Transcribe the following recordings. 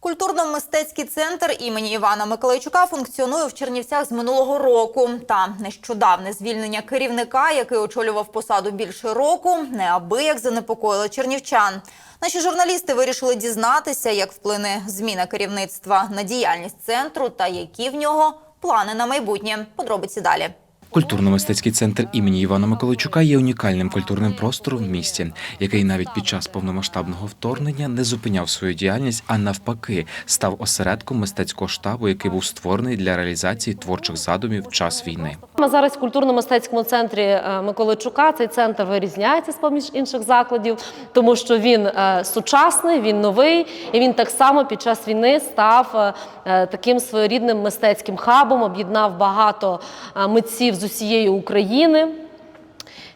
Культурно-мистецький центр імені Івана Миколайчука функціонує в Чернівцях з минулого року. Та нещодавне звільнення керівника, який очолював посаду більше року, неабияк занепокоїло чернівчан. Наші журналісти вирішили дізнатися, як вплине зміна керівництва на діяльність центру та які в нього плани на майбутнє. Подробиці далі. Культурно-мистецький центр імені Івана Миколайчука є унікальним культурним простором в місті, який навіть під час повномасштабного вторгнення не зупиняв свою діяльність, а навпаки, став осередком мистецького штабу, який був створений для реалізації творчих задумів в час війни. Ми зараз в культурно-мистецькому центрі е, Миколайчука. Цей центр вирізняється з поміж інших закладів, тому що він е, сучасний, він новий, і він так само під час війни став е, таким своєрідним мистецьким хабом, об'єднав багато митців з усієї України.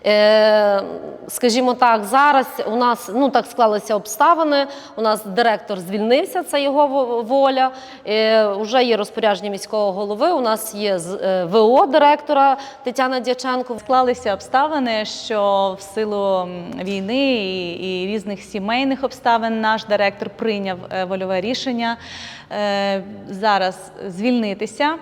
Е, Скажімо так, зараз у нас ну так склалися обставини. У нас директор звільнився, це його воля. Е, Уже є розпорядження міського голови. У нас є е, ВО директора Тетяна Дяченко. Склалися обставини, що в силу війни і, і різних сімейних обставин наш директор прийняв вольове рішення зараз звільнитися.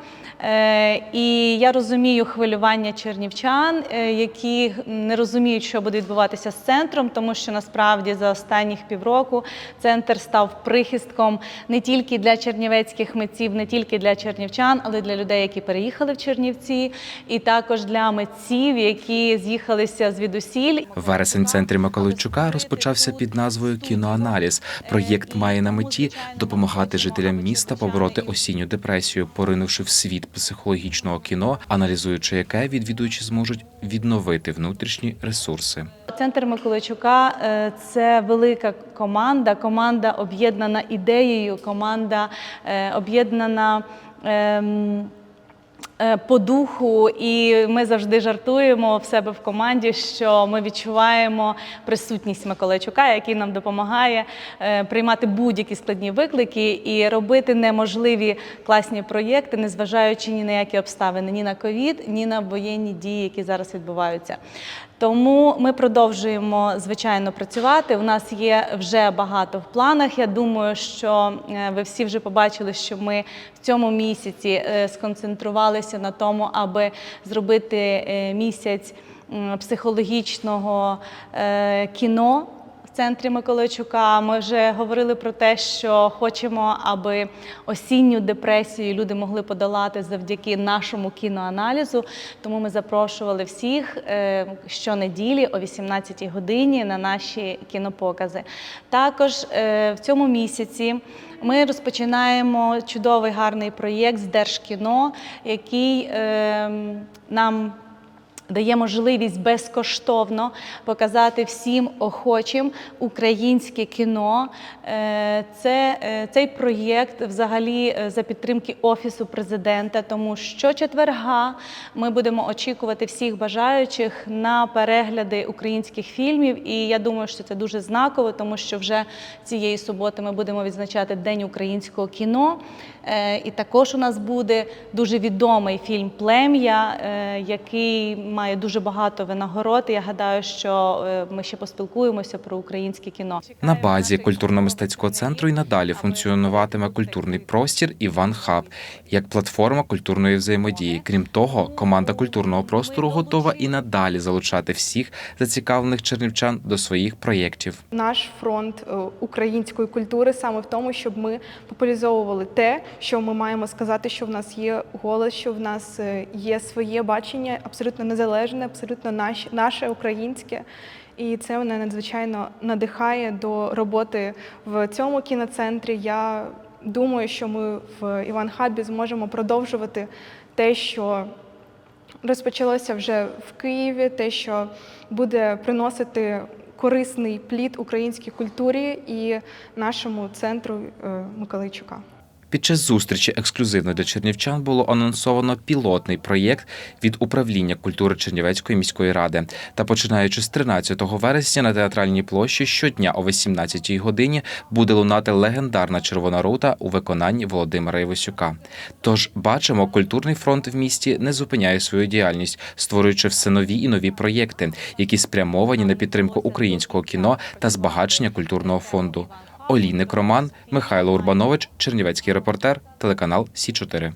І я розумію хвилювання чернівчан, які не розуміють, що буде відбуватися з центром, тому що насправді за останніх півроку центр став прихистком не тільки для чернівецьких митців, не тільки для чернівчан, але й для людей, які переїхали в Чернівці, і також для митців, які з'їхалися звідусіль. Вересень центрі Миколайчука розпочався під назвою Кіноаналіз. Проєкт має на меті допомагати жителям міста побороти осінню депресію, поринувши в світ психологічного кіно, аналізуючи яке відвідувачі зможуть відновити внутрішні ресурси. Центр Миколайчука е, це велика команда, команда об'єднана ідеєю, команда е, об'єднана. Е, По духу, і ми завжди жартуємо в себе в команді, що ми відчуваємо присутність Миколайчука, який нам допомагає е, приймати будь-які складні виклики і робити неможливі класні проєкти, незважаючи ні на які обставини, ні на ковід, ні на воєнні дії, які зараз відбуваються. Тому ми продовжуємо звичайно працювати. У нас є вже багато в планах. Я думаю, що е, ви всі вже побачили, що ми в цьому місяці е, сконцентрувалися на тому, аби зробити е, місяць психологічного е, кіно. Центрі Миколайчука ми вже говорили про те, що хочемо, аби осінню депресію люди могли подолати завдяки нашому кіноаналізу. Тому ми запрошували всіх е, щонеділі о 18 годині на наші кінопокази. Також е, в цьому місяці ми розпочинаємо чудовий гарний проєкт з Держкіно, який е, нам дає можливість безкоштовно показати всім охочим українське кіно. Е, Це, е, цей проєкт взагалі е, за підтримки Офісу президента, тому що четверга ми будемо очікувати всіх бажаючих на перегляди українських фільмів. І я думаю, що це дуже знаково, тому що вже цієї суботи ми будемо відзначати День українського кіно. І також у нас буде дуже відомий фільм Плем'я, який має дуже багато винагород. І Я гадаю, що е, ми ще поспілкуємося про українське кіно. На базі культурно-мистецького центру і надалі функціонуватиме культурний простір Іван Хаб як платформа культурної взаємодії. Крім того, команда культурного простору готова і надалі залучати всіх зацікавлених чернівчан до своїх проєктів. Наш фронт е, української культури саме в тому, щоб ми популяризовували те, що ми маємо сказати, що в нас є голос, що в нас е, є своє бачення, абсолютно незалежне, абсолютно наше, наше українське. І це мене надзвичайно надихає до роботи в цьому кіноцентрі. Я думаю, що ми в Іван Хабі зможемо продовжувати те, що розпочалося вже в Києві, те, що буде приносити корисний плід українській культурі і нашому центру е, Миколайчука. Під час зустрічі ексклюзивно для чернівчан було анонсовано пілотний проєкт від управління культури Чернівецької міської ради. Та починаючи з 13 вересня на театральній площі щодня о 18 годині буде лунати легендарна червона рута у виконанні Володимира Івасюка. Тож бачимо, культурний фронт в місті не зупиняє свою діяльність, створюючи все нові і нові проєкти, які спрямовані на підтримку українського кіно та збагачення культурного фонду. Олійник Роман, Михайло Урбанович, Чернівецький репортер, телеканал Сі 4